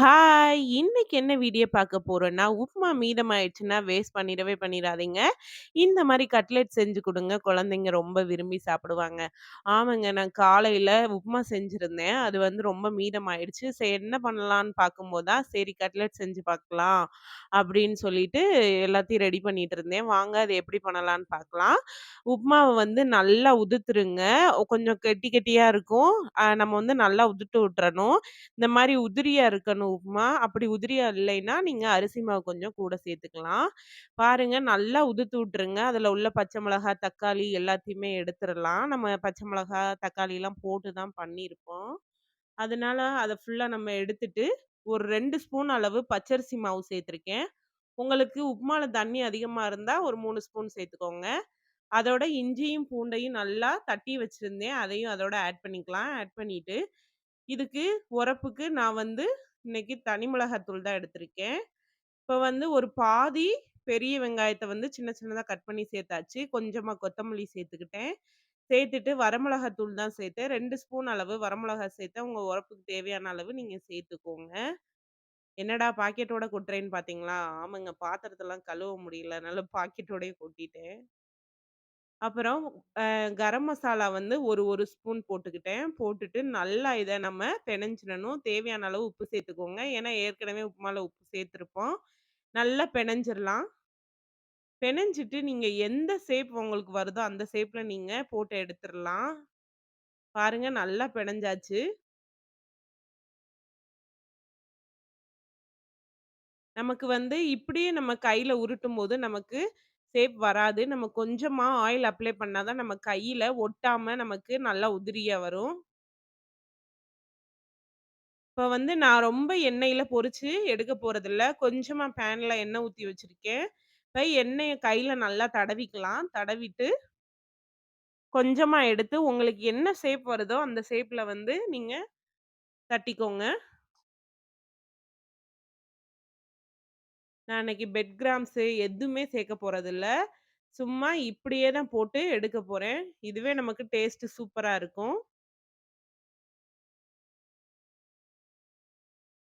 Hi! இன்னைக்கு என்ன video பார்க்க போறோம்னா, உப்புமா மீதமாயிடுச்சுன்னா வேஸ்ட் பண்ணிடவே பண்ணிடாதீங்க இந்த மாதிரி கட்லெட் செஞ்சு கொடுங்க குழந்தைங்க ரொம்ப விரும்பி சாப்பிடுவாங்க. ஆமாங்க, நான் காலையில உப்புமா செஞ்சுருந்தேன் அது வந்து ரொம்ப மீதமாயிடுச்சு. சரி என்ன பண்ணலான்னு பார்க்கும்போது தான், சரி கட்லெட் செஞ்சு பார்க்கலாம் அப்படின்னு சொல்லிட்டு எல்லாத்தையும் ரெடி பண்ணிட்டு இருந்தேன். வாங்க அது எப்படி பண்ணலான்னு பார்க்கலாம். உப்புமாவை வந்து நல்லா உதுத்துருங்க. கொஞ்சம் கெட்டி கெட்டியா இருக்கும். நம்ம வந்து நல்லா உதுட்டு விட்டுறணும். இந்த மாதிரி உதிரியா இருக்கணும் உப்புமா. அப்படி உதிரியா இல்லைன்னா, நீங்க அரிசி மாவு கொஞ்சம் கூட சேர்த்துக்கலாம். பாருங்க நல்லா உதுத்து விட்டுருங்க. அதுல உள்ள பச்சை மிளகா, தக்காளி எல்லாத்தையுமே எடுத்துடலாம் நம்ம பச்சை மிளகா, தக்காளியெலாம் போட்டு தான் பண்ணியிருப்போம். அதனால அதை ஃபுல்லா நம்ம எடுத்துட்டு, ஒரு ரெண்டு ஸ்பூன் அளவு பச்சரிசி மாவு சேர்த்துருக்கேன். உங்களுக்கு உப்புமால தண்ணி அதிகமா இருந்தா, ஒரு மூணு ஸ்பூன் சேர்த்துக்கோங்க. அதோட இஞ்சியும், பூண்டையும் நல்லா தட்டி வச்சிருந்தேன். அதையும் அதோட ஆட் பண்ணிக்கலாம். ஆட் பண்ணிட்டு, இதுக்கு உரப்புக்கு நான் வந்து இன்னைக்கு தனி மிளகாத்தூள் தான் எடுத்திருக்கேன். இப்போ வந்து ஒரு பாதி பெரிய வெங்காயத்தை வந்து சின்ன சின்னதாக கட் பண்ணி சேர்த்தாச்சு. கொஞ்சமாக கொத்தமல்லி சேர்த்துக்கிட்டேன். சேர்த்துட்டு வரமிளகாத்தூள் தான் சேர்த்தேன். ரெண்டு ஸ்பூன் அளவு வரமிளகா சேர்த்து உங்கள் உரப்புக்கு தேவையான அளவு நீங்கள் சேர்த்துக்கோங்க. என்னடா பாக்கெட்டோட கொட்டுறேன்னு பார்த்தீங்களா? ஆமாங்க பாத்திரத்தெல்லாம் கழுவ முடியல. அதனால பாக்கெட்டோடய கொட்டிட்டேன். அப்புறம் கரம் மசாலா வந்து ஒரு ஒரு ஸ்பூன் போட்டுக்கிட்டேன். போட்டுட்டு நல்லா இத நம்ம பெனஞ்சிடணும். தேவையான அளவு உப்பு சேர்த்துக்கோங்க. ஏன்னா ஏற்கனவே உப்புமால உப்பு சேர்த்துருப்போம். நல்லா பெனஞ்சிரலாம். பெனஞ்சிட்டு நீங்க எந்த ஷேப் உங்களுக்கு வருதோ, அந்த ஷேப்ல நீங்க போட்டு எடுத்துறலாம். பாருங்க நல்லா பெனஞ்சாச்சு. நமக்கு வந்து இப்படியே நம்ம கையில உருட்டும்போது நமக்கு ஷேப் வராது. நம்ம கொஞ்சமா ஆயில் அப்ளை பண்ணா தான் நம்ம கையில ஒட்டாம நமக்கு நல்லா உதிரியா வரும். இப்ப வந்து நான் ரொம்ப எண்ணெயில பொரிச்சு எடுக்க போறதில்ல. கொஞ்சமா பேன்ல எண்ணெய் ஊத்தி வச்சிருக்கேன். இப்ப எண்ணெய கையில நல்லா தடவிக்கலாம். தடவிட்டு கொஞ்சமா எடுத்து உங்களுக்கு என்ன ஷேப் வருதோ, அந்த ஷேப்ல வந்து நீங்க தட்டிக்கோங்க. நான் அன்னைக்கு பெட் கிராம்ஸு எதுவுமே சேர்க்க போகிறதில்ல சும்மா இப்படியே தான் போட்டு எடுக்க போகிறேன் இதுவே நமக்கு டேஸ்ட் சூப்பராக இருக்கும்.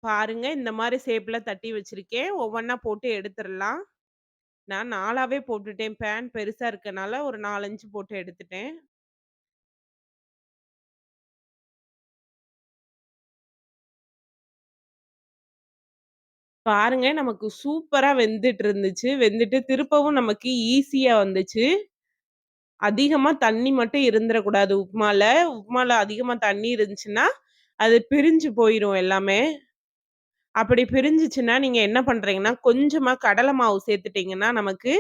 பாருங்க இந்த மாதிரி ஷேப்பில் தட்டி வச்சுருக்கேன் ஒவ்வொன்றா போட்டு எடுத்துடலாம் நான் நாளாகவே போட்டுட்டேன். பேன் பெருசாக இருக்கனால ஒரு 4, 5 போட்டு எடுத்துட்டேன். பாருங்க நமக்கு சூப்பரா வெந்துட்டு இருந்துச்சு. வெந்துட்டு திருப்பவும் நமக்கு ஈஸியா வந்துச்சு. அதிகமா தண்ணி மட்டும் இருந்துறக்கூடாது உப்புமால. உப்புமால அதிகமா தண்ணி இருந்துச்சுன்னா, அது பிரிஞ்சு போயிரும் எல்லாமே. அப்படி பிரிஞ்சுச்சுன்னா, நீங்க என்ன பண்றீங்கன்னா, கொஞ்சமா கடலை மாவு சேர்த்துட்டீங்கன்னா, நமக்கு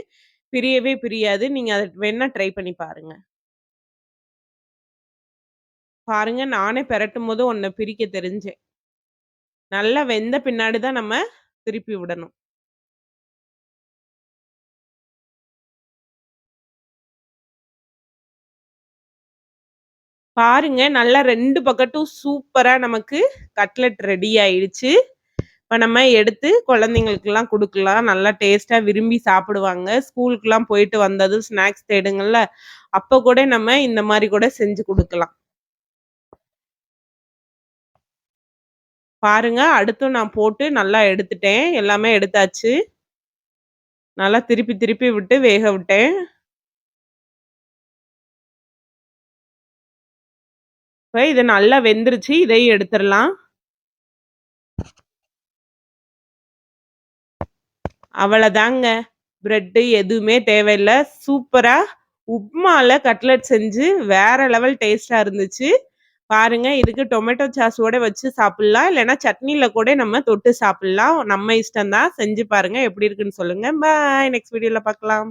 பிரியவே பிரியாது. நீங்க அத வேணா ட்ரை பண்ணி பாருங்க. பாருங்க நானே பெரட்டும்போது ஒண்ண பிரிக்க தெரிஞ்சேன். நல்லா வெந்த பின்னாடி தான் நம்ம திருப்பி விடணும். பாருங்க நல்லா ரெண்டு பக்கட்டும் சூப்பரா நமக்கு கட்லெட் ரெடி ஆயிடுச்சு. இப்ப நம்ம எடுத்து குழந்தைங்களுக்கெல்லாம் குடுக்கலாம். நல்லா டேஸ்ட்டா விரும்பி சாப்பிடுவாங்க. ஸ்கூலுக்குலாம் போயிட்டு வந்ததும் ஸ்நாக்ஸ் தேடுங்கள்ல, அப்ப கூட நம்ம இந்த மாதிரி கூட செஞ்சு கொடுக்கலாம் பாருங்க அடுத்தும் நான் போட்டு நல்லா எடுத்துட்டேன். எல்லாமே எடுத்தாச்சு. நல்லா திருப்பி திருப்பி விட்டு வேக விட்டேன். இப்ப இது நல்லா வெந்துருச்சு. இதையும் எடுத்துடலாம் அவ்வளோதாங்க பிரெட்டு எதுவுமே தேவையில்லை சூப்பராக உப்மாவில் கட்லெட் செஞ்சு வேற லெவல் டேஸ்டாக இருந்துச்சு. பாருங்க இதுக்கு டொமேட்டோ சாஸோட வச்சு சாப்பிடலாம். இல்லைன்னா சட்னில கூட நம்ம தொட்டு சாப்பிடலாம். நம்ம இஷ்டம் தான். செஞ்சு பாருங்க. எப்படி இருக்குன்னு சொல்லுங்க. பாய். நெக்ஸ்ட் வீடியோல பார்க்கலாம்.